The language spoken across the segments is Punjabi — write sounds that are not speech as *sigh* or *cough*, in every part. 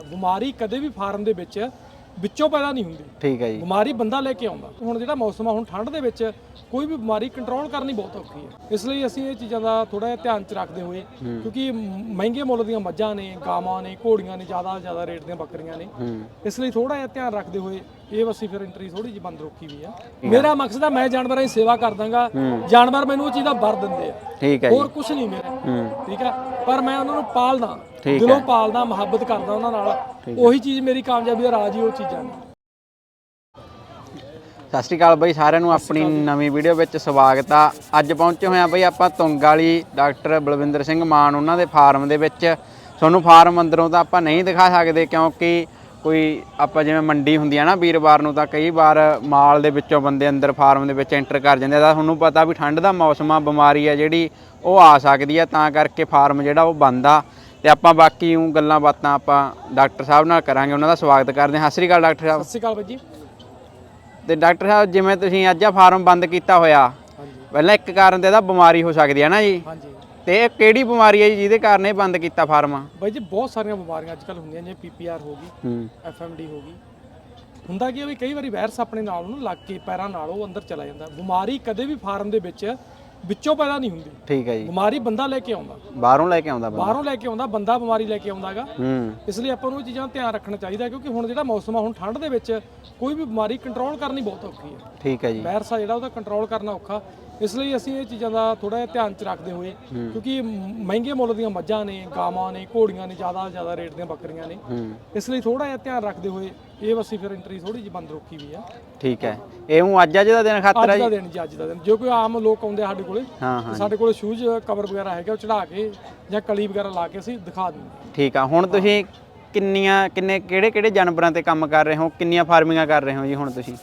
ਬਿਮਾਰੀ ਕਦੇ ਵੀ ਫਾਰਮ ਦੇ ਵਿੱਚ ਵਿੱਚੋਂ ਪੈਦਾ ਨਹੀਂ ਹੁੰਦੀ। ਠੀਕ ਹੈ ਜੀ। ਬਿਮਾਰੀ ਬੰਦਾ ਲੈ ਕੇ ਆਉਂਦਾ। ਹੁਣ ਜਿਹੜਾ ਮੌਸਮ ਆ ਹੁਣ ਠੰਡ ਦੇ ਵਿੱਚ ਕੋਈ ਵੀ ਬਿਮਾਰੀ ਕੰਟਰੋਲ ਕਰਨੀ ਬਹੁਤ ਔਖੀ ਹੈ। ਇਸ ਲਈ ਅਸੀਂ ਇਹ ਚੀਜ਼ਾਂ ਦਾ ਥੋੜਾ ਜਿਹਾ ਧਿਆਨ ਚ ਰੱਖਦੇ ਹੋਏ ਕਿਉਂਕਿ ਮਹਿੰਗੇ ਮੁੱਲ ਦੀਆਂ ਮੱਝਾਂ ਨੇ ਗਾਵਾਂ ਨੇ ਘੋੜੀਆਂ ਨੇ ਜ਼ਿਆਦਾ ਜ਼ਿਆਦਾ ਰੇਟ ਦੀਆਂ ਬੱਕਰੀਆਂ ਨੇ। ਇਸ ਲਈ ਥੋੜਾ ਜਿਹਾ ਧਿਆਨ ਰੱਖਦੇ ਹੋਏ ਇਹ ਅਸੀਂ ਫਿਰ ਐਂਟਰੀ ਥੋੜੀ ਜਿਹੀ ਬੰਦ ਰੋਕੀ ਵੀ ਆ। ਮੇਰਾ ਮਕਸਦ ਆ ਮੈਂ ਜਾਨਵਰਾਂ ਦੀ ਸੇਵਾ ਕਰ ਦਾਂਗਾ ਜਾਨਵਰ ਮੈਨੂੰ ਉਹ ਚੀਜ਼ ਦਾ ਵਰ ਦਿੰਦੇ ਆ। ਠੀਕ ਹੈ ਜੀ। ਹੋਰ ਕੁਝ ਨਹੀਂ ਮੇਰਾ। ਠੀਕ ਹੈ? ਪਰ ਮੈਂ ਉਹਨਾਂ ਨੂੰ ਪਾਲਦਾ ਦਿਲੋਂ ਪਾਲਦਾ ਮੁਹੱਬਤ ਕਰਦਾ ਉਹਨਾਂ ਨਾਲ। ਉਹੀ ਚੀਜ਼ ਮੇਰੀ ਕਾਮਯਾਬੀ ਦਾ ਰਾਜ ਹੀ ਉਹ ਚੀਜ਼ਾਂ ਨੇ। ਸਤਿ ਸ਼੍ਰੀ ਅਕਾਲ ਬਈ ਸਾਰਿਆਂ ਨੂੰ ਆਪਣੀ ਨਵੀਂ ਵੀਡੀਓ ਵਿੱਚ ਸਵਾਗਤ ਆ। ਅੱਜ ਪਹੁੰਚੇ ਹੋਏ ਆ ਬਈ ਆਪਾਂ ਤੁੰਗ ਵਾਲੀ ਡਾਕਟਰ ਬਲਵਿੰਦਰ ਸਿੰਘ ਮਾਨ ਉਹਨਾਂ ਦੇ ਫਾਰਮ ਦੇ ਵਿੱਚ। ਤੁਹਾਨੂੰ ਫਾਰਮ ਅੰਦਰੋਂ ਤਾਂ ਆਪਾਂ ਨਹੀਂ ਦਿਖਾ ਸਕਦੇ ਕਿਉਂਕਿ ਕੋਈ ਆਪਾਂ ਜਿਵੇਂ ਮੰਡੀ ਹੁੰਦੀ ਆ ਨਾ ਵੀਰਵਾਰ ਨੂੰ ਤਾਂ ਕਈ ਵਾਰ ਮਾਲ ਦੇ ਵਿੱਚੋਂ ਬੰਦੇ ਅੰਦਰ ਫਾਰਮ ਦੇ ਵਿੱਚ ਐਂਟਰ ਕਰ ਜਾਂਦੇ ਆ। ਤਾਂ ਤੁਹਾਨੂੰ ਪਤਾ ਵੀ ਠੰਡ ਦਾ ਮੌਸਮ ਆ ਬਿਮਾਰੀ ਆ ਜਿਹੜੀ ਉਹ ਆ ਸਕਦੀ ਆ। ਤਾਂ ਕਰਕੇ ਫਾਰਮ ਜਿਹੜਾ ਉਹ ਬੰਦ ਆ। ਤੇ ਆਪਾਂ ਬਾਕੀ ਉਹ ਗੱਲਾਂ ਬਾਤਾਂ ਆਪਾਂ ਡਾਕਟਰ ਸਾਹਿਬ ਨਾਲ ਕਰਾਂਗੇ। ਉਹਨਾਂ ਦਾ ਸਵਾਗਤ ਕਰਦੇ ਹਾਂ। ਸਤਿ ਸ਼੍ਰੀ ਅਕਾਲ ਡਾਕਟਰ ਸਾਹਿਬ। ਸਤਿ ਸ਼੍ਰੀ ਅਕਾਲ ਬਾਈ ਜੀ। ਤੇ ਡਾਕਟਰ ਸਾਹਿਬ ਜਿਵੇਂ ਤੁਸੀਂ ਅੱਜ ਆ ਫਾਰਮ ਬੰਦ ਕੀਤਾ ਹੋਇਆ ਪਹਿਲਾਂ ਇੱਕ ਕਾਰਨ ਤੇ ਇਹਦਾ ਬਿਮਾਰੀ ਹੋ ਸਕਦੀ ਹੈ ਨਾ ਜੀ? ਹਾਂਜੀ। ਤੇ ਇਹ ਕਿਹੜੀ ਬਿਮਾਰੀ ਹੈ ਜੀ ਜਿਹਦੇ ਕਾਰਨ ਇਹ ਬੰਦ ਕੀਤਾ ਫਾਰਮ? ਬਾਈ ਜੀ ਬਹੁਤ ਸਾਰੀਆਂ ਬਿਮਾਰੀਆਂ ਅੱਜਕੱਲ ਹੁੰਦੀਆਂ ਜਿਵੇਂ ਪੀਪੀਆਰ ਹੋ ਗਈ ਹੂੰ। ਐਫਐਮਡੀ ਹੋ ਗਈ। ਹੁੰਦਾ ਕੀ ਆ ਵੀ ਕਈ ਵਾਰੀ ਵਾਇਰਸ ਆਪਣੇ ਨਾਲ ਉਹਨੂੰ ਲੱਗ ਕੇ ਪੈਰਾਂ ਨਾਲ ਉਹ ਅੰਦਰ ਚਲਾ ਜਾਂਦਾ। ਬਿਮਾਰੀ ਕਦੇ ਵੀ ਫਾਰਮ ਦੇ ਵਿੱਚ ਵਿੱਚੋਂ ਪੈਦਾ ਨਹੀਂ ਹੁੰਦੀ। ਠੀਕ ਹੈ ਜੀ। ਬਿਮਾਰੀ ਬੰਦਾ ਲੈ ਕੇ ਆਉਂਦਾ। ਬਾਹਰੋਂ ਲੈ ਕੇ ਆਉਂਦਾ ਬੰਦਾ। ਬਾਹਰੋਂ ਲੈ ਕੇ ਆਉਂਦਾ ਬੰਦਾ ਬਿਮਾਰੀ ਲੈ ਕੇ ਆਉਂਦਾਗਾ। ਹੂੰ। ਇਸ ਲਈ ਆਪਾਂ ਨੂੰ ਇਹ ਚੀਜ਼ਾਂ ਦਾ ਧਿਆਨ ਰੱਖਣਾ ਚਾਹੀਦਾ ਕਿਉਂਕਿ ਹੁਣ ਜਿਹੜਾ ਮੌਸਮ ਆ ਹੁਣ ਠੰਡ ਦੇ ਵਿੱਚ ਕੋਈ ਵੀ ਬਿਮਾਰੀ ਕੰਟਰੋਲ ਕਰਨੀ ਬਹੁਤ ਔਖੀ ਹੈ। ਠੀਕ ਹੈ ਜੀ। ਵਾਇਰਸ ਆ ਜਿਹੜਾ ਉਹਦਾ ਕੰਟਰੋਲ ਕਰਨਾ ਔਖਾ। ਇਸ ਲਈ ਅਸੀਂ ਇਹ ਚੀਜ਼ਾਂ ਦਾ ਥੋੜਾ ਜਿਹਾ ਧਿਆਨ ਚ ਰੱਖਦੇ ਹੋਏ ਕਿਉਂਕਿ ਮਹਿੰਗੇ ਮੁੱਲ ਦੀਆਂ ਮੱਝਾਂ ਨੇ ਗਾਵਾਂ ਨੇ ਘੋੜੀਆਂ ਨੇ ਜ਼ਿਆਦਾ ਜ਼ਿਆਦਾ ਰੇਟ ਦੀਆਂ ਬੱਕਰੀਆਂ ਨੇ। ਹੂੰ। ਇਸ ਲਈ ਥੋੜਾ ਜਿਹਾ ਧਿਆਨ ਰੱਖਦੇ ਹੋਏ ਇਹ ਅਸੀਂ ਫਿਰ ਐਂਟਰੀ ਥੋੜੀ ਜਿਹੀ ਬੰਦ ਰੋਕੀ ਵੀ ਆ। ਠੀਕ ਹੈ। ਇਹ ਉਹ ਅੱਜ ਅੱਜ ਦਾ ਦਿਨ ਖਾਤਰ ਹੈ ਅੱਜ ਜੀ? ਦਾ ਦਿਨ ਜੀ ਅੱਜ ਦਾ ਦਿਨ। ਜੇ ਕੋਈ ਆਮ ਲੋਕ ਆਉਂਦੇ ਆ ਸਾਡੇ ਕੋਲੇ ਹਾਂ ਹਾਂ ਸਾਡੇ ਕੋਲੇ ਸ਼ੂਜ਼ ਕਵਰ ਵਗੈਰਾ ਹੈਗਾ ਉਹ ਚੜਾ ਕੇ ਜਾਂ ਕਲੀ ਵਗੈਰਾ ਲਾ ਕੇ ਅਸੀਂ ਦਿਖਾ ਦਿੰਦੇ ਹਾਂ। ਠੀਕ ਆ। ਹੁਣ ਤੁਸੀਂ ਕਿੰਨੀਆਂ ਕਿੰਨੇ ਕਿਹੜੇ ਕਿਹੜੇ ਜਾਨਵਰਾਂ ਤੇ ਕੰਮ ਕਰ ਰਹੇ ਹੋ? ਕਿੰਨੀਆਂ ਫਾਰਮਿੰਗਾਂ ਕਰ ਰਹੇ ਹੋ ਜੀ ਹੁਣ ਤੁਸੀਂ?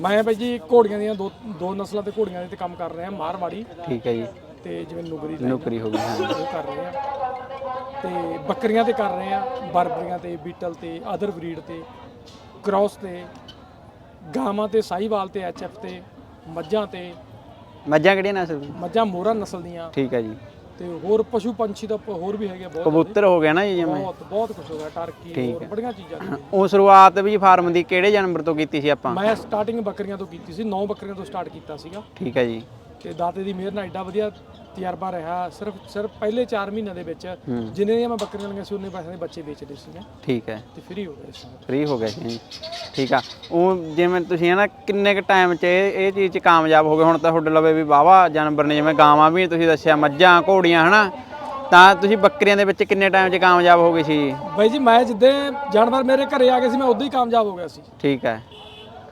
ਮੈਂ ਬਾਈ ਜੀ ਘੋੜੀਆਂ ਦੀਆਂ ਦੋ ਦੋ ਨਸਲਾਂ ਤੇ ਘੋੜੀਆਂ ਦੇ ਤੇ ਕੰਮ ਕਰ ਰਹੇ ਹਾਂ ਮਾਰਵਾੜੀ ਠੀਕ ਹੈ ਜੀ। ਤੇ ਜਿਵੇਂ ਨੁਗਰੀ line ਨੌਕਰੀ ਹੋ ਗਈ ਹਾਂ। ਉਹ ਕਰ ਰਹੇ ਆ। ਤੇ ਬੱਕਰੀਆਂ ਤੇ ਕਰ ਰਹੇ ਆ ਬਰਬਰੀਆਂ ਤੇ ਬੀਟਲ ਤੇ ਅਦਰ ਬਰੀਡ ਤੇ ਕ੍ਰਾਸ ਤੇ ਗਾਵਾਂ ਤੇ ਸਾਹੀਵਾਲ ਤੇ ਐਚਐਫ ਤੇ ਮੱਝਾਂ ਤੇ। ਮੱਝਾਂ ਕਿਹੜੀਆਂ ਨਸਲ ਦੀਆਂ? ਮੱਝਾਂ ਮੋਹਰਾ ਨਸਲ ਦੀਆਂ। ਠੀਕ ਹੈ ਜੀ। ਤੇ ਹੋਰ ਪਸ਼ੂ ਪੰਛੀ ਦਾ ਪ- ਹੋਰ ਵੀ ਹੈਗੇ ਆ ਬਹੁਤ ਕਬੂਤਰ ਹੋ ਗਿਆ ਨਾ ਜੀ ਜਿਵੇਂ। ਬਹੁਤ ਬਹੁਤ ਕੁਝ ਹੋ ਗਿਆ ਟਰਕੀ ਹੋਰ ਬੜੀਆਂ ਚੀਜ਼ਾਂ ਨੇ। ਉਹ ਸ਼ੁਰੂਆਤ ਵੀ ਫਾਰਮ ਦੀ ਕਿਹੜੇ ਜਾਨਵਰ ਤੋਂ ਕੀਤੀ ਸੀ ਆਪਾਂ? ਮੈਂ ਸਟਾਰਟਿੰਗ ਬੱਕਰੀਆਂ ਤੋਂ ਕੀਤੀ ਸੀ 9 ਬੱਕਰੀਆਂ ਤੋਂ ਸਟਾਰਟ ਕੀਤਾ ਸੀਗਾ। ਠੀਕ ਹੈ ਜੀ। ਤੇ ਦਾਤੇ ਦੀ ਮਿਹਰ ਨਾਲ ਐਡਾ ਵਧੀਆ ਤਜਰਬਾ ਰਿਹਾ। ਸਿਰਫ ਸਿਰਫ ਪਹਿਲੇ 4 ਮਹੀਨਿਆਂ ਦੇ ਵਿੱਚ ਜਿੰਨੇ ਦੀਆਂ ਮੈਂ ਬੱਕਰੀਆਂ ਲਈਆਂ ਸੀ ਉਹਨੇ ਪੈਸੇ ਦੇ ਬੱਚੇ ਵੇਚਦੇ ਸੀਗੇ। ਠੀਕ ਹੈ। ਤੇ ਫ੍ਰੀ ਹੋ ਗਏ ਸੀ। ਫ੍ਰੀ ਹੋ ਗਏ ਸੀ। ਠੀਕ ਆ। ਉਹ ਜਿਵੇਂ ਤੁਸੀਂ ਨਾ ਕਿੰਨੇ ਕ ਟਾਈਮ 'ਚ ਇਹ ਚੀਜ਼ 'ਚ ਕਾਮਯਾਬ ਹੋ ਗਏ? ਹੁਣ ਤਾਂ ਤੁਹਾਡੇ ਲਵੇ ਵੀ ਵਾਵਾ ਜਾਨਵਰ ਨੇ ਜਿਵੇਂ ਗਾਵਾਂ ਵੀ ਤੁਸੀਂ ਦੱਸਿਆ ਮੱਝਾਂ ਘੋੜੀਆਂ ਹਨਾ? ਤਾਂ ਤੁਸੀਂ ਬੱਕਰੀਆਂ ਦੇ ਵਿੱਚ ਕਿੰਨੇ ਟਾਈਮ 'ਚ ਕਾਮਯਾਬ ਹੋ ਗਏ ਸੀ? ਬਾਈ ਜੀ ਮੈਂ ਜਿੱਦੇ ਜਾਨਵਰ ਮੇਰੇ ਘਰੇ ਆ ਗਏ ਸੀ ਮੈਂ ਉਦੋਂ ਹੀ ਕਾਮਯਾਬ ਹੋ ਗਿਆ ਸੀ। ਠੀਕ ਹੈ।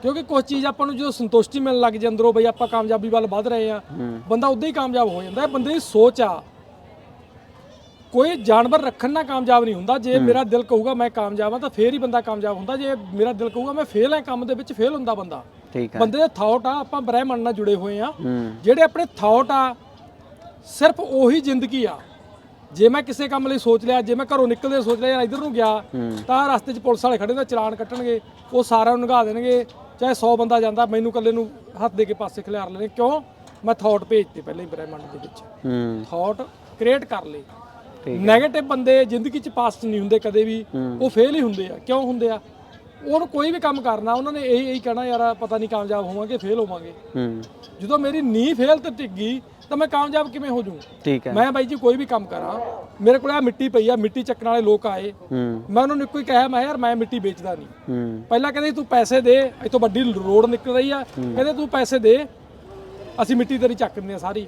ਕਿਉਂਕਿ ਕੁਝ ਚੀਜ਼ ਆਪਾਂ ਨੂੰ ਜਦੋਂ ਸੰਤੁਸ਼ਟੀ ਮਿਲਣ ਲੱਗ ਜੇ ਅੰਦਰੋਂ ਬਈ ਆਪਾਂ ਕਾਮਯਾਬੀ ਵੱਲ ਵੱਧ ਰਹੇ ਆ ਹੂੰ। ਬੰਦਾ ਉਦੋਂ ਹੀ ਕਾਮਯਾਬ ਹੋ ਜਾਂਦਾ ਹੈ ਬੰਦੇ ਦੀ ਸੋਚ ਆ। ਕੋਈ ਜਾਨਵਰ ਰੱਖਣ ਨਾਲ ਕਾਮਯਾਬ ਨਹੀਂ ਹੁੰਦਾ ਜੇ ਮੇਰਾ ਦਿਲ ਕਹੂਗਾ ਮੈਂ ਕਾਮਯਾਬ ਆ ਤਾਂ ਫੇਰ ਹੀ ਬੰਦਾ ਕਾਮਯਾਬ ਹੁੰਦਾ ਜੇ ਮੇਰਾ ਦਿਲ ਕਹੂਗਾ ਮੈਂ ਫੇਲ ਆ ਕੰਮ ਦੇ ਵਿੱਚ ਫੇਲ ਹੁੰਦਾ ਬੰਦਾ। ਠੀਕ ਹੈ। ਬੰਦੇ ਦੇ ਥਾਟ ਆ ਆਪਾਂ ਬ੍ਰਹਿਮੰਡ ਨਾਲ ਜੁੜੇ ਹੋਏ ਆ ਹੂੰ। ਜਿਹੜੇ ਆਪਣੇ ਥਾਟ ਆ ਸਿਰਫ ਉਹੀ ਜ਼ਿੰਦਗੀ ਆ। ਜੇ ਮੈਂ ਕਿਸੇ ਕੰਮ ਲਈ ਸੋਚ ਲਿਆ ਜੇ ਮੈਂ ਘਰੋਂ ਨਿਕਲਦੇ ਸੋਚ ਲਿਆ ਯਾਰ ਇੱਧਰ ਨੂੰ ਗਿਆ ਹੂੰ। ਤਾਂ ਰਸਤੇ 'ਚ ਪੁਲਿਸ ਵਾਲੇ ਖੜੇ ਨੇ ਚਲਾਨ ਕੱਟਣਗੇ ਉਹ ਸਾਰਿਆਂ ਨੂੰ ਨਗਾ ਦੇਣਗੇ ਚਾਹੇ 100 ਬੰਦਾ ਜਾਂਦਾ ਮੈਨੂੰ ਇਕੱਲੇ ਨੂੰ ਹੱਥ ਦੇ ਕੇ ਪਾਸੇ ਖਿਲਾਰ ਲੈਣੇ। ਕਿਉਂ? ਮੈਂ ਥਾਟ ਭੇਜਤੇ ਪਹਿਲਾਂ ਹੀ ਬ੍ਰਹਿਮੰਡ ਦੇ ਵਿੱਚ। ਹੂੰ। ਥਾਟ ਕ੍ਰੀਏਟ ਕਰ ਲਏ। ਠੀਕ 네ਗੇਟਿਵ ਬੰਦੇ ਜ਼ਿੰਦਗੀ 'ਚ ਪਾਸ ਨਹੀਂ ਹੁੰਦੇ ਕਦੇ ਵੀ। ਉਹ ਫੇਲ ਹੀ ਹੁੰਦੇ ਆ। ਕਿਉਂ ਹੁੰਦੇ ਆ? ਉਹਨੂੰ ਕੋਈ ਵੀ ਕੰਮ ਕਰਨਾ ਉਹਨਾਂ ਨੇ ਇਹੀ ਇਹੀ ਕਹਿਣਾ ਯਾਰ ਪਤਾ ਨਹੀਂ ਕਾਮਯਾਬ ਹੋਵਾਂਗੇ ਫੇਲ ਹੋਵਾਂਗੇ। ਹੂੰ। ਜਦੋਂ ਮੇਰੀ ਨੀ ਫੇਲ ਤੇ ਟਿਕ ਗਈ ਤਾਂ ਮੈਂ ਕਾਮਯਾਬ ਕਿਵੇਂ ਹੋ ਜੂ ਠੀਕ ਹੈ। ਮੈਂ ਬਾਈ ਜੀ ਕੋਈ ਵੀ ਕੰਮ ਕਰਾਂ ਮੇਰੇ ਕੋਲ ਆ ਮਿੱਟੀ ਪਈ ਆ ਮਿੱਟੀ ਚੱਕਣ ਵਾਲੇ ਲੋਕ ਆਏ। ਹੂੰ। ਮੈਂ ਉਹਨਾਂ ਨੂੰ ਇੱਕੋ ਹੀ ਕਿਹਾ ਮੈਂ ਯਾਰ ਮੈਂ ਮਿੱਟੀ ਵੇਚਦਾ ਨਹੀਂ। ਹੂੰ। ਪਹਿਲਾਂ ਕਹਿੰਦੇ ਤੂੰ ਪੈਸੇ ਦੇ ਇੱਥੋਂ ਵੱਡੀ ਰੋਡ ਨਿਕਲ ਰਹੀ ਆ। ਕਹਿੰਦੇ ਤੂੰ ਪੈਸੇ ਦੇ ਅਸੀਂ ਮਿੱਟੀ ਤੇਰੀ ਚੱਕ ਦਿੰਦੇ ਆ ਸਾਰੀ।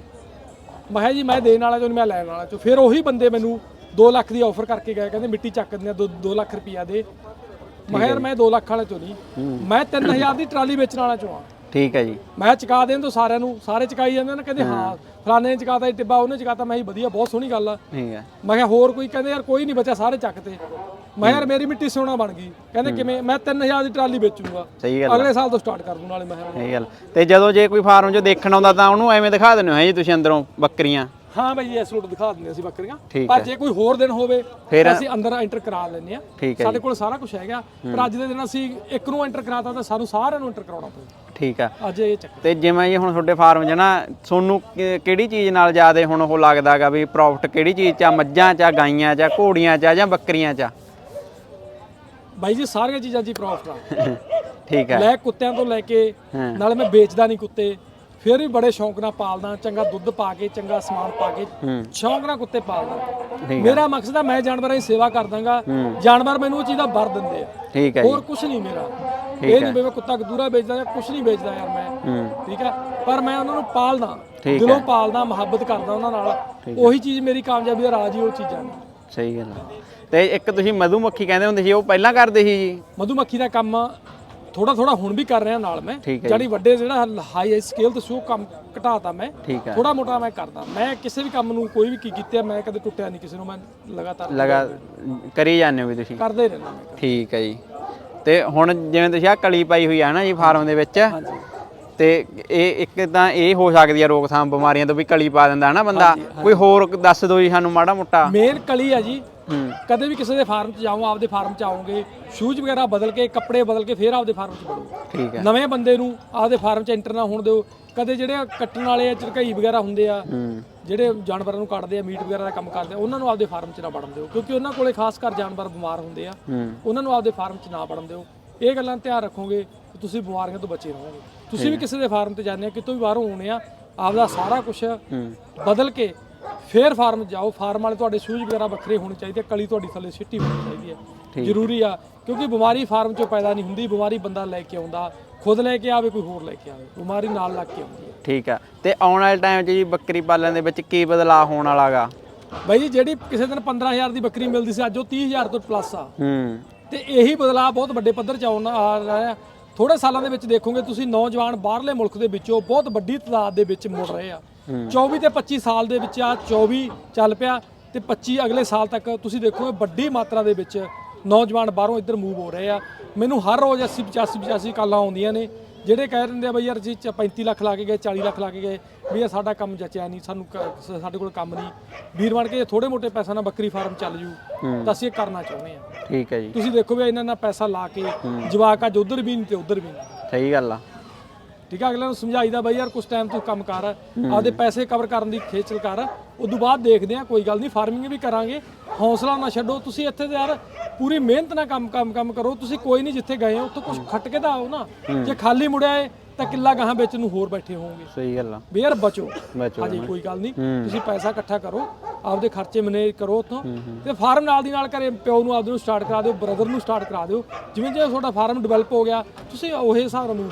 ਮੈਂ ਜੀ ਮੈਂ ਦੇਣ ਵਾਲਾ ਚੋਂ ਮੈਂ ਲੈਣ ਵਾਲਾ ਚੋਂ। ਫਿਰ ਉਹੀ ਬੰਦੇ ਮੈਨੂੰ 2 ਲੱਖ ਦੀ ਆਫਰ ਕਰਕੇ ਗਏ ਕਹਿੰਦੇ ਮਿੱਟੀ ਚੱਕ ਦਿੰਦੇ ਆ 2 ਲੱਖ ਰੁਪਈਆ ਦੇ। ਮੈਂ ਯਾਰ ਮੈਂ 2 ਲੱਖ ਵਾਲੇ ਚੋਂ ਨਹੀਂ ਮੈਂ 3000 ਦੀ ਟਰਾਲੀ ਵੇਚਣ ਵਾਲਾ ਚੋਂ ਆ। ਠੀਕ ਹੈ ਜੀ। ਮੈਂ ਚੁਕਾ ਦੇਣ ਤੋਂ ਸਾਰਿਆਂ ਨੂੰ ਸਾਰੇ ਚੁਕਾਈ ਜਾਂਦੇ ਨੇ ਕਹਿੰਦੇ ਹਾਂ ਫਲਾਣੇ ਨੇ ਚੁਕਾਤਾ ਟਿੱਬਾ ਉਹਨੇ ਚੁਕਾਤਾ ਮੈਂ ਹੀ ਵਧੀਆ ਬਹੁਤ ਸੋਹਣੀ ਗੱਲ ਆ। ਠੀਕ ਹੈ। ਮੈਂ ਕਿਹਾ ਹੋਰ ਕੋਈ? ਕਹਿੰਦੇ ਯਾਰ ਕੋਈ ਨਹੀਂ ਬਚਿਆ ਸਾਰੇ ਚੱਕਤੇ ਮੈਂ ਯਾਰ ਮੇਰੀ ਮਿੱਟੀ ਸੋਨਾ ਬਣ ਗਈ। ਕਹਿੰਦੇ ਕਿਵੇਂ? ਮੈਂ 3000 ਦੀ ਟਰਾਲੀ ਵੇਚੂਗਾ ਸਹੀ ਗੱਲ ਅਗਲੇ ਸਾਲ ਤੋਂ ਸਟਾਰਟ ਕਰ ਦੂੰ ਨਾਲੇ ਮੈਂ। ਇਹ ਗੱਲ। ਤੇ ਜਦੋਂ ਜੇ ਕੋਈ ਫਾਰਮ 'ਚ ਦੇਖਣ ਆਉਂਦਾ ਤਾਂ ਉਹਨੂੰ ਐਵੇਂ ਦਿਖਾ ਦਿੰਦੇ ਹੋ ਹੈ ਜੀ ਤੁਸੀਂ ਅੰਦਰੋਂ ਬੱਕਰੀਆਂ? ਹਾਂ ਬਈ ਇਸ ਰੂਟ ਦਿਖਾ ਦਿੰਦੇ ਅਸੀਂ ਬੱਕਰੀਆਂ। ਪਰ ਜੇ ਕੋਈ ਹੋਰ ਦਿਨ ਹੋਵੇ ਫਿਰ- ਅਸੀਂ ਅੰਦਰ ਐਂਟਰ ਕਰਾ ਲੈਂਦੇ ਆ ਸਾਡੇ ਕੋਲ ਸਾਰਾ ਕੁਝ ਹੈਗਾ। ਪਰ ਅੱਜ ਦੇ ਦਿਨ ਅਸੀਂ ਇੱਕ ਨੂੰ ਐਂਟਰ ਕਰਾਤਾ ਤਾਂ ਸਾਨੂੰ ਸਾਰਿਆਂ ਨੂੰ ਐਂਟਰ ਕਰਾਉਣਾ ਪਊ। ਠੀਕ ਆ। ਅੱਜ ਇਹ ਚੱਕਰ ਤੇ ਜਿਵੇਂ ਜੀ ਹੁਣ ਤੁਹਾਡੇ ਫਾਰਮ 'ਚ ਨਾ ਤੁਹਾਨੂੰ ਕਿ- ਕਿਹੜੀ ਚੀਜ਼ ਨਾਲ ਜ਼ਿਆਦਾ ਹੁਣ ਉਹ ਲੱਗਦਾਗਾ ਵੀ ਪ੍ਰੋਫਿਟ ਕਿਹੜੀ ਚੀਜ਼ 'ਚ ਆ? ਮੱਝਾਂ 'ਚ ਆ ਗਾਈਆਂ 'ਚ ਆ ਘੋੜੀਆਂ 'ਚ ਆ ਜਾਂ ਬੱਕਰੀਆਂ 'ਚ ਆ? ਬਾਈ ਜੀ ਸਾਰੀਆਂ ਚੀਜ਼ਾਂ ਹੀ ਪ੍ਰੋਫਿਟ ਆ। *laughs* ਠੀਕ ਹੈ ਲੈ ਕੁੱਤਿਆਂ ਤੋਂ ਲੈ ਕੇ ਹਾਂ। ਨਾਲੇ ਮੈਂ ਵੇਚਦਾ ਨਹੀਂ ਕੁੱਤੇ। ਫਿਰ ਵੀ ਬੜੇ ਸ਼ੌਂਕ ਨਾਲ ਪਾਲਦਾ ਚੰਗਾ ਦੁੱਧ ਪਾ ਕੇ ਚੰਗਾ ਸਮਾਨ ਪਾ ਕੇ ਹੂੰ। ਸ਼ੌਂਕ ਨਾਲ ਕੁੱਤੇ ਪਾਲਦਾ। ਠੀਕ ਮੇਰਾ ਮਕਸਦ ਆ ਮੈਂ ਜਾਨਵਰਾਂ ਦੀ ਸੇਵਾ ਕਰ ਦਾਂਗਾ ਜਾਨਵਰ ਮੈਨੂੰ ਉਹ ਚੀਜ਼ ਦਾ ਵਰ ਦਿੰਦੇ ਆ। ਠੀਕ ਹੈ ਜੀ। ਹੋਰ ਕੁਝ ਨਹੀਂ ਮੇਰਾ। ਇਹ ਨਹੀਂ ਵੀ ਮੈਂ ਕੁੱਤਾ ਕਦੂਰਾ ਵੇਚਦਾ ਜਾਂ ਕੁਝ ਨਹੀਂ ਵੇਚਦਾ ਯਾਰ ਮੈਂ। ਠੀਕ ਹੈ? ਪਰ ਮੈਂ ਉਹਨਾਂ ਨੂੰ ਪਾਲਦਾ। ਦਿਲੋਂ ਪਾਲਦਾ ਮੁਹੱਬਤ ਕਰਦਾ ਉਹਨਾਂ ਨਾਲ। ਉਹੀ ਚੀਜ਼ ਮੇਰੀ ਕਾਮਯਾਬੀ ਦਾ ਰਾਜ ਹੀ ਉਹ ਚੀਜ਼ਾਂ ਨੇ। ਸਹੀ ਗੱਲ ਹੈ ਤੇ ਇੱਕ ਤੁਸੀਂ ਮਧੂਮੱਖੀ ਕਹਿੰਦੇ ਹੁੰਦੇ ਸੀ ਉਹ ਪਹਿਲਾਂ ਕਰਦੇ ਸੀ ਜੀ? ਮਧੂਮੱਖੀ ਦਾ ਕੰਮ ਥੋੜਾ ਥੋੜਾ ਹੁਣ ਵੀ ਕਰ ਰਿਹਾ ਨਾਲ ਮੈਂ। ਜਿਹੜੀ ਵੱਡੇ ਜਿਹੜਾ ਹਾਈ ਸਕੇਲ ਤੇ ਸ਼ੋ ਕੰਮ ਘਟਾਤਾ ਮੈਂ। ਥੋੜਾ ਮੋਟਾ ਮੈਂ ਕਰਦਾ। ਮੈਂ ਕਿਸੇ ਵੀ ਕੰਮ ਨੂੰ ਕੋਈ ਵੀ ਕੀ ਕੀਤਾ ਮੈਂ ਕਦੇ ਟੁੱਟਿਆ ਨਹੀਂ ਕਿਸੇ ਨੂੰ। ਮੈਂ ਲਗਾਤਾਰ ਲਗਾ ਕਰੀ ਜਾਂਦੇ ਹੋ ਵੀ ਤੁਸੀਂ। ਕਰਦੇ ਰਹਿੰਦਾ ਮੈਂ। ਠੀਕ ਹੈ ਜੀ। ਤੇ ਹੁਣ ਜਿਵੇਂ ਤੁਸੀਂ ਆ ਕਲੀ ਪਾਈ ਹੋਈ ਆ ਨਾ ਜੀ ਫਾਰਮ ਦੇ ਵਿੱਚ ਤੇ ਇਹ ਇੱਕ ਤਾਂ ਇਹ ਹੋ ਸਕਦੀ ਆ ਰੋਕਥਾਮ ਬਿਮਾਰੀਆਂ ਤੋਂ ਵੀ ਕਲੀ ਪਾ ਦਿੰਦਾ ਹੈ ਨਾ ਬੰਦਾ। ਕੋਈ ਹੋਰ ਦੱਸ ਦਿਓ ਜੀ ਸਾਨੂੰ ਮਾੜਾ ਮੋਟਾ। ਮੇਨ ਕਲੀ ਹੈ ਜੀ। ਹੂੰ। ਕਦੇ ਵੀ ਕਿਸੇ ਦੇ ਫਾਰਮ 'ਚ ਜਾਓ ਆਪਦੇ ਫਾਰਮ 'ਚ ਆਓਗੇ ਸ਼ੂਜ਼ ਵਗੈਰਾ ਬਦਲ ਕੇ ਕੱਪੜੇ ਬਦਲ ਕੇ ਫੇਰ ਆਪਦੇ ਫਾਰਮ 'ਚ ਵੜੋ। ਠੀਕ ਹੈ। ਨਵੇਂ ਬੰਦੇ ਨੂੰ ਆਪਦੇ ਫਾਰਮ 'ਚ ਐਂਟਰ ਨਾ ਹੋਣ ਦਿਓ। ਕਦੇ ਜਿਹੜੇ ਕੱਟਣ ਵਾਲੇ ਆ ਝਰਕਈ ਵਗੈਰਾ ਹੁੰਦੇ ਆ ਹੂੰ। ਜਿਹੜੇ ਜਾਨਵਰਾਂ ਨੂੰ ਕੱਟਦੇ ਆ ਮੀਟ ਵਗੈਰਾ ਦਾ ਕੰਮ ਕਰਦੇ ਆ ਉਹਨਾਂ ਨੂੰ ਆਪਦੇ ਫਾਰਮ 'ਚ ਨਾ ਵੜਨ ਦਿਓ ਕਿਉਂਕਿ ਉਹਨਾਂ ਕੋਲੇ ਖਾਸ ਕਰ ਜਾਨਵਰ ਬਿਮਾਰ ਹੁੰਦੇ ਆ। ਉਹਨਾਂ ਨੂੰ ਆਪਦੇ ਫਾਰਮ 'ਚ ਨਾ ਵੜਨ ਦਿਓ। ਇਹ ਗੱਲਾਂ ਧਿਆਨ ਰੱਖੋਗੇ ਕਿ ਤੁਸੀਂ ਬਿਮਾਰੀਆਂ ਤੋਂ ਬਚੇ ਰਹੋਗੇ। ਤੁਸੀਂ ਵੀ ਕਿਸੇ ਦੇ ਫਾਰਮ ਤੇ ਜਾਂਦੇ ਆ ਕਿਤੋਂ ਵੀ ਬਾਹਰੋਂ ਆਉਣੇ ਆ ਆਪਦਾ ਸਾਰਾ ਕੁਝ ਬਦਲ ਕੇ ਫੇਰ ਫਾਰਮ ਜਾਓ। ਫਾਰਮ ਵਾਲੇ ਤੁਹਾਡੇ ਸ਼ੂਜ਼ ਵਗੈਰਾ ਵੱਖਰੇ ਹੋਣੇ ਚਾਹੀਦੇ ਕਲੀ ਤੁਹਾਡੀ ਥੱਲੇ ਸਿੱਟੀ ਹੋਣੀ ਚਾਹੀਦੀ ਹੈ। ਜ਼ਰੂਰੀ ਆ ਕਿਉਂਕਿ ਬਿਮਾਰੀ ਫਾਰਮ 'ਚੋਂ ਪੈਦਾ ਨਹੀਂ ਹੁੰਦੀ ਬਿਮਾਰੀ ਬੰਦਾ ਲੈ ਕੇ ਆਉਂਦਾ ਖੁਦ ਲੈ ਕੇ ਆਵੇ ਕੋਈ ਹੋਰ ਲੈ ਕੇ ਆਵੇ। ਬਿਮਾਰੀ ਨਾਲ ਲੱਗ ਕੇ ਆਉਂਦੀ ਹੈ। ਠੀਕ ਆ। ਤੇ ਆਉਣ ਵਾਲੇ ਟਾਈਮ 'ਚ ਜੀ ਬੱਕਰੀ ਪਾਲਣ ਦੇ ਵਿੱਚ ਕੀ ਬਦਲਾਅ ਹੋਣ ਵਾਲਾਗਾ ਬਾਈ ਜੀ ਜਿਹੜੀ ਕਿਸੇ ਦਿਨ 15000 ਦੀ ਬੱਕਰੀ ਮਿਲਦੀ ਸੀ ਅੱਜ ਉਹ 30000 ਤੋਂ ਪਲੱਸ ਆ। ਹੂੰ। ਤੇ ਇਹੀ ਬਦਲਾਅ ਬਹੁਤ ਵੱਡੇ ਪੱਧਰ 'ਚ ਆਉਣ ਆ ਰਿਹਾ ਥੋੜੇ ਸਾਲਾਂ ਦੇ ਵਿੱਚ ਦੇਖੋਗੇ ਤੁਸੀਂ ਨੌਜਵਾਨ ਬਾਹਰਲੇ ਮੁਲਕ ਦੇ ਵਿੱਚੋਂ ਬਹੁਤ ਵੱਡੀ ਤਾਦਾਦ ਦੇ ਵਿੱਚ ਮੁੜ ਰਹੇ ਆ। 24 ਤੇ 25 ਸਾਲ ਦੇ ਵਿੱਚ ਆ 24 ਚੱਲ ਪਿਆ ਤੇ 25 ਅਗਲੇ ਸਾਲ ਤੱਕ ਤੁਸੀਂ ਦੇਖੋਗੇ ਵੱਡੀ ਮਾਤਰਾ ਦੇ ਵਿੱਚ ਨੌਜਵਾਨ ਬਾਹਰੋਂ ਇੱਧਰ ਮੂਵ ਹੋ ਰਹੇ ਆ। ਮੈਨੂੰ ਹਰ ਰੋਜ਼ 80 85 85 ਕਾਲਾਂ ਆਉਂਦੀਆਂ ਨੇ ਜਿਹੜੇ ਕਹਿ ਦਿੰਦੇ ਆ ਬਈ ਯਾਰ ਜੀ 35 ਲੱਖ ਲਾ ਕੇ ਗਏ 40 ਲੱਖ ਲਾ ਕੇ ਗਏ ਵੀ ਇਹ ਸਾਡਾ ਕੰਮ ਜਚਿਆ ਨਹੀਂ ਸਾਨੂੰ ਕ- ਸਾਡੇ ਕੋਲ ਕੰਮ ਨਹੀਂ। ਵੀਰ ਬਣ ਕੇ ਥੋੜੇ ਮੋਟੇ ਪੈਸਾ ਨਾਲ ਬੱਕਰੀ ਫਾਰਮ ਚੱਲ ਜੂ ਤਾਂ ਅਸੀਂ ਇਹ ਕਰਨਾ ਚਾਹੁੰਦੇ ਆ। ਠੀਕ ਹੈ ਜੀ। ਤੁਸੀਂ ਦੇਖੋ ਵੀ ਇਹਨਾਂ ਨਾਲ ਪੈਸਾ ਲਾ ਕੇ ਜਵਾਕ ਅੱਜ ਉਧਰ ਵੀ ਨਹੀਂ ਤੇ ਉਧਰ ਵੀ ਨਹੀਂ। ਸਹੀ ਗੱਲ ਆ। ਠੀਕ ਆ ਅਗਲੇ ਨੂੰ ਸਮਝਾਈਦਾ ਬਈ ਯਾਰ ਕੁਝ ਟਾਈਮ ਤੂੰ ਕੰਮ ਕਰ ਆਪਦੇ ਪੈਸੇ ਕਵਰ ਕਰਨ ਦੀ ਖੇਚਲ ਕਰ ਉਦੋਂ ਬਾਅਦ ਦੇਖਦੇ ਆ ਕੋਈ ਗੱਲ ਨਹੀਂ ਫਾਰਮਿੰਗ ਵੀ ਕਰਾਂਗੇ ਹੌਸਲਾ ਨਾ ਛੱਡੋ ਤੁਸੀਂ ਇੱਥੇ ਤੇ ਯਾਰ ਪੂਰੀ ਮਿਹਨਤ ਨਾਲ ਕੰਮ ਕੰਮ ਕੰਮ ਕਰੋ ਤੁਸੀਂ ਕੋਈ ਨਹੀਂ ਜਿੱਥੇ ਗਏ ਹੋ ਉੱਥੇ ਕੁਝ ਖੱਟ ਕੇ ਤਾਂ ਆਓ ਨਾ ਜੇ ਖਾਲੀ ਮੁੜਿਆ ਏ ਤਾਂ ਕਿੱਲਾ ਗਾਹਾਂ ਵਿੱਚ ਨੂੰ ਹੋਰ ਬੈਠੇ ਹੋਵੋਗੇ। ਸਹੀ ਗੱਲ ਆ। ਵੀ ਯਾਰ ਬਚੋ। ਹਾਂਜੀ ਕੋਈ ਗੱਲ ਨਹੀਂ ਤੁਸੀਂ ਪੈਸਾ ਇਕੱਠਾ ਕਰੋ ਆਪਦੇ ਖਰਚੇ ਮੈਨੇਜ ਕਰੋ ਉੱਥੋਂ ਤੇ ਫਾਰਮ ਨਾਲ ਦੀ ਨਾਲ ਘਰੇ ਪਿਓ ਨੂੰ ਆਪਦੇ ਨੂੰ ਸਟਾਰਟ ਕਰਾ ਦਿਓ ਬ੍ਰਦਰ ਨੂੰ ਸਟਾਰਟ ਕਰਾ ਦਿਓ ਜਿਵੇਂ ਜਿਵੇਂ ਤੁਹਾਡਾ ਫਾਰਮ ਡਿਵੈਲਪ ਹੋ ਗਿਆ ਤੁਸੀਂ ਉਹ ਹਿਸਾਬ ਨਾਲ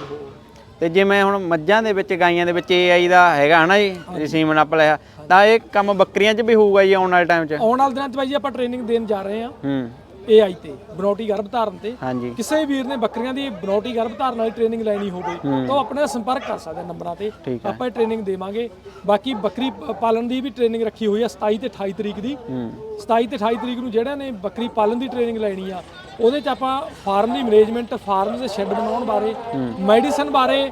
ਤੇ ਜਿਵੇਂ ਹੁਣ ਮੱਝਾਂ ਦੇ ਵਿੱਚ ਗਾਈਆਂ ਦੇ ਵਿੱਚ AI ਦਾ ਹੈਗਾ ਹਨਾ ਜੀ ਰਿਸੀਵਨ ਅਪ ਲਿਆ ਤਾਂ ਇਹ ਕੰਮ ਬੱਕਰੀਆਂ 'ਚ ਵੀ ਹੋਊਗਾ ਜੀ ਆਉਣ ਵਾਲੇ ਟਾਈਮ 'ਚ? ਆਉਣ ਵਾਲੇ ਦਿਨਾਂ 'ਚ ਬਾਈ ਜੀ ਆਪਾਂ ਟ੍ਰੇਨਿੰਗ ਦੇਣ ਜਾ ਰਹੇ ਹਾਂ। ਹੂੰ। AI ਤੇ ਬਨੌਟੀ ਗਰਭ ਧਾਰਨ ਤੇ। ਹਾਂਜੀ। ਕਿਸੇ ਵੀਰ ਨੇ ਬੱਕਰੀਆਂ ਦੀ ਬਨੌਟੀ ਗਰਭ ਧਾਰਨ ਵਾਲੀ ਟ੍ਰੇਨਿੰਗ ਲੈਣੀ ਹੋਵੇ ਤਾਂ ਉਹ ਆਪਣੇ ਨਾਲ ਸੰਪਰਕ ਕਰ ਸਕਦਾ ਨੰਬਰਾਂ ਤੇ। ਆਪਾਂ ਇਹ ਟ੍ਰੇਨਿੰਗ ਦੇਵਾਂਗੇ। ਬਾਕੀ ਬੱਕਰੀ ਪਾਲਣ ਦੀ ਵੀ ਟ੍ਰੇਨਿੰਗ ਰੱਖੀ ਹੋਈ ਆ 27 ਤੇ 28 ਤਰੀਕ ਦੀ। ਹੂੰ। 27 ਤੇ 28 ਤਰੀਕ ਨੂੰ ਜਿਹੜਿਆਂ ਨੇ ਬੱਕਰੀ ਪਾਲਣ ਦੀ ਟ੍ਰੇਨਿੰਗ ਲੈਣੀ ਆ ਉਹਦੇ 'ਚ ਆਪਾਂ ਫਾਰਮ ਦੀ ਮੈਨੇਜਮੈਂਟ ਫਾਰਮ ਦੇ ਸ਼ੈੱਡ ਬਣਾਉਣ ਬਾਰੇ ਮੈਡੀਸਨ ਬਾਰੇ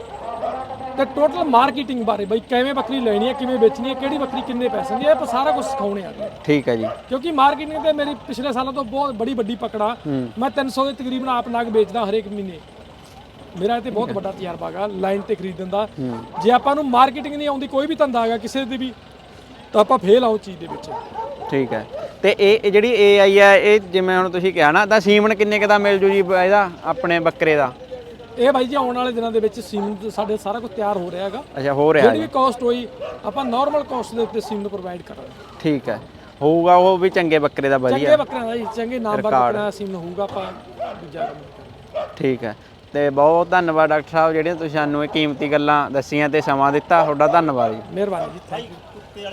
ਤੇ ਟੋਟਲ ਮਾਰਕੀਟਿੰਗ ਬਾਰੇ ਬਈ ਕਿਵੇਂ ਬੱਕਰੀ ਲੈਣੀ ਹੈ ਕਿਵੇਂ ਵੇਚਣੀ ਹੈ ਕਿਹੜੀ ਬੱਕਰੀ ਕਿੰਨੇ ਪੈਸੇ ਦੀ ਹੈ ਇਹ ਸਾਰਾ ਕੁਝ ਸਿਖਾਉਣੇ ਆ। ਠੀਕ ਹੈ ਜੀ। ਕਿਉਂਕਿ ਮਾਰਕੀਟਿੰਗ ਤੇ ਮੇਰੀ ਪਿਛਲੇ ਸਾਲਾਂ ਤੋਂ ਬਹੁਤ ਬੜੀ ਵੱਡੀ ਪਕੜਾ ਮੈਂ 300 ਦੇ ਤਕਰੀਬਨ ਆਪ ਨਾਗ ਵੇਚਦਾ ਹਰੇਕ ਮਹੀਨੇ। ਮੇਰਾ ਤੇ ਬਹੁਤ ਵੱਡਾ ਤਜਰਬਾ ਹੈਗਾ ਲਾਈਨ ਤੇ ਖਰੀਦਣ ਦਾ। ਜੇ ਆਪਾਂ ਨੂੰ ਮਾਰਕੀਟਿੰਗ ਨਹੀਂ ਆਉਂਦੀ ਕੋਈ ਵੀ ਧੰਦਾ ਹੈਗਾ ਕਿਸੇ ਦੇ ਵੀ ਤਾਂ ਆਪਾਂ ਫੇਲ ਆਉ ਚੀਜ਼ ਦੇ ਵਿੱਚ। ਠੀਕ ਹੈ। ਤੇ ਇਹ ਜਿਹੜੀ AI ਆ ਇਹ ਜਿਵੇਂ ਹੁਣ ਤੁਸੀਂ ਕਿਹਾ ਨਾ ਤਾਂ ਸੀਮਨ ਕਿੰਨੇ ਕੁ ਦਾ ਮਿਲ ਜੂ ਜੀ ਇਹਦਾ ਆਪਣੇ ਬੱਕਰੇ ਦਾ? ਇਹ ਬਾਈ ਜੀ ਆਉਣ ਵਾਲੇ ਦਿਨਾਂ ਦੇ ਵਿੱਚ ਸੀਮ ਸਾਡੇ ਸਾਰਾ ਕੁਝ ਤਿਆਰ ਹੋ ਰਿਹਾ ਹੈਗਾ। ਅੱਛਾ ਹੋ ਰਿਹਾ ਜਿਹੜੀ ਵੀ ਕਾਸਟ ਹੋਈ ਆਪਾਂ ਨਾਰਮਲ ਕਾਸਟ ਦੇ ਉੱਤੇ ਸੀਮ ਨੂੰ ਪ੍ਰੋਵਾਈਡ ਕਰਾਂਗੇ। ਠੀਕ ਹੈ। ਹੋਊਗਾ ਉਹ ਵੀ ਚੰਗੇ ਬੱਕਰੇ ਦਾ ਵਧੀਆ। ਚੰਗੇ ਬੱਕਰਿਆਂ ਦਾ ਜੀ ਚੰਗੇ ਨਾਮ ਬੱਕਰਿਆਂ ਦਾ ਸੀਮ ਹੋਊਗਾ ਆਪਾਂ ਦੂਜਾ। ਠੀਕ ਹੈ। ਤੇ ਬਹੁਤ ਧੰਨਵਾਦ ਡਾਕਟਰ ਸਾਹਿਬ ਜਿਹੜੀਆਂ ਤੁਸੀਂ ਸਾਨੂੰ ਇਹ ਕੀਮਤੀ ਗੱਲਾਂ ਦੱਸੀਆਂ ਤੇ ਸਮਾਂ ਦਿੱਤਾ। ਤੁਹਾਡਾ ਧੰਨਵਾਦ ਜੀ। ਮਿਹਰਬਾਨੀ ਜੀ ਥੈਂਕ ਯੂ